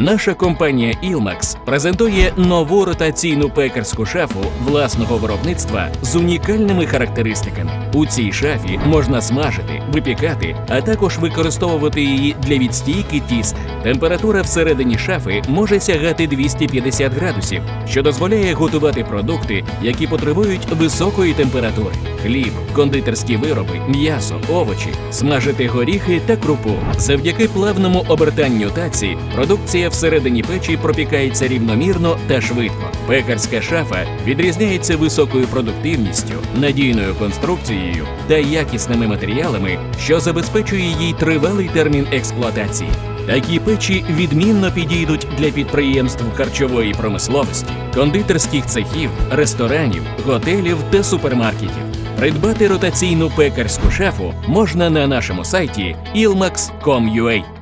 Наша компанія Ilmax презентує нову ротаційну пекарську шафу власного виробництва з унікальними характеристиками. У цій шафі можна смажити, випікати, а також використовувати її для відстійки тіста. Температура всередині шафи може сягати 250 градусів, що дозволяє готувати продукти, які потребують високої температури: хліб, кондитерські вироби, м'ясо, овочі, смажити горіхи та крупу. Завдяки плавному обертанню таці продукція всередині печі пропікається рівномірно та швидко. Пекарська шафа відрізняється високою продуктивністю, надійною конструкцією та якісними матеріалами, що забезпечує їй тривалий термін експлуатації. Такі печі відмінно підійдуть для підприємств харчової промисловості, кондитерських цехів, ресторанів, готелів та супермаркетів. Придбати ротаційну пекарську шафу можна на нашому сайті ilmax.com.ua.